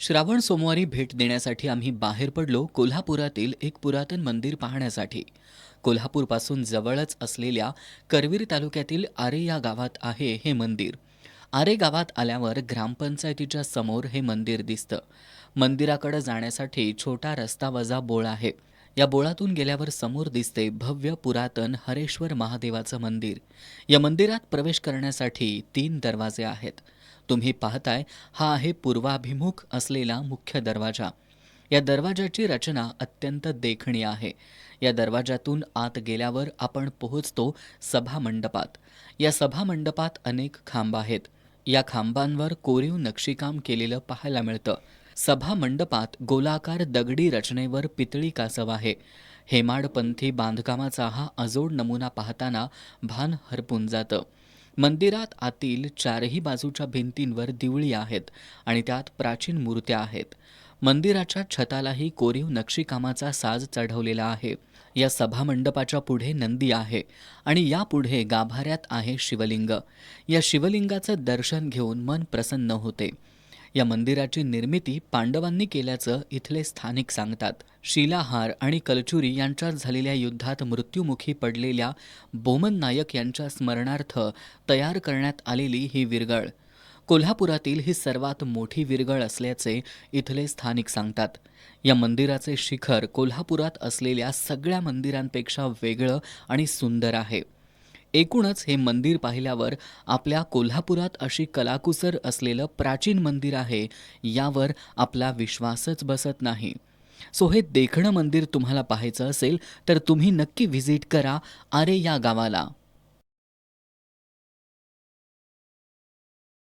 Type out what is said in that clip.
श्रावण सोमवारी भेट देण्यासाठी आम्ही बाहेर पडलो कोल्हापुरातील एक पुरातन मंदिर पाहण्यासाठी. कोल्हापूरपासून जवळच असलेल्या करवीर तालुक्यातील आरे या गावात आहे हे मंदिर. आरे गावात आल्यावर ग्रामपंचायतीच्या समोर हे मंदिर दिसतं. मंदिराकडे जाण्यासाठी छोटा रस्ता वजा बोळ आहे. या बोळातून गेल्यावर समोर दिसते भव्य पुरातन हरेश्वर महादेवाचं मंदिर. या मंदिरात प्रवेश करण्यासाठी तीन दरवाजे आहेत. तुम्ही पाहताय हा आहे पूर्वाभिमुख असलेला मुख्य दरवाजा. या दरवाजाची रचना अत्यंत देखणी आहे. या दरवाजातून आत गेल्यावर आपण पोहोचतो सभा मंडपात या सभा मंडपात अनेक खांब आहेत. या खांबांवर कोरीव नक्षीकाम केलेलं पाहायला मिळतं. सभा मंडपात गोलाकार दगडी रचनेवर पितळी कासव आहे. हेमाडपंथी बांधकामाचा हा अजोड नमुना पाहताना भान हरपून जातं. मंदिरात आतील चारही बाजूच्या भिंतींवर दिवळी आहेत आणि त्यात प्राचीन मूर्त्या आहेत. मंदिराच्या छतालाही कोरीव नक्षीकामाचा साज चढवलेला आहे. या सभामंडपाच्या पुढे नंदी आहे आणि यापुढे गाभाऱ्यात आहे शिवलिंग. या शिवलिंगाचं दर्शन घेऊन मन प्रसन्न होते. या मंदिराची निर्मिती पांडवांनी केल्याचं इथले स्थानिक सांगतात. शिलाहार आणि कलचुरी यांच्यात झालेल्या युद्धात मृत्युमुखी पडलेल्या बोमन नायक यांच्या स्मरणार्थ तयार करण्यात आलेली ही विरगळ कोल्हापुरातील ही सर्वात मोठी विरगळ असल्याचे इथले स्थानिक सांगतात. या मंदिराचे शिखर कोल्हापुरात असलेल्या सगळ्या मंदिरांपेक्षा वेगळं आणि सुंदर आहे. एकूणच हे मंदिर पाहिल्यावर आपल्या कोल्हापुरात अशी कलाकुसर असलेलं प्राचीन मंदिर आहे यावर आपला विश्वासच बसत नाही. सो हे देखणं मंदिर तुम्हाला पाहायचं असेल तर तुम्ही नक्की व्हिजिट करा आरे या गावाला.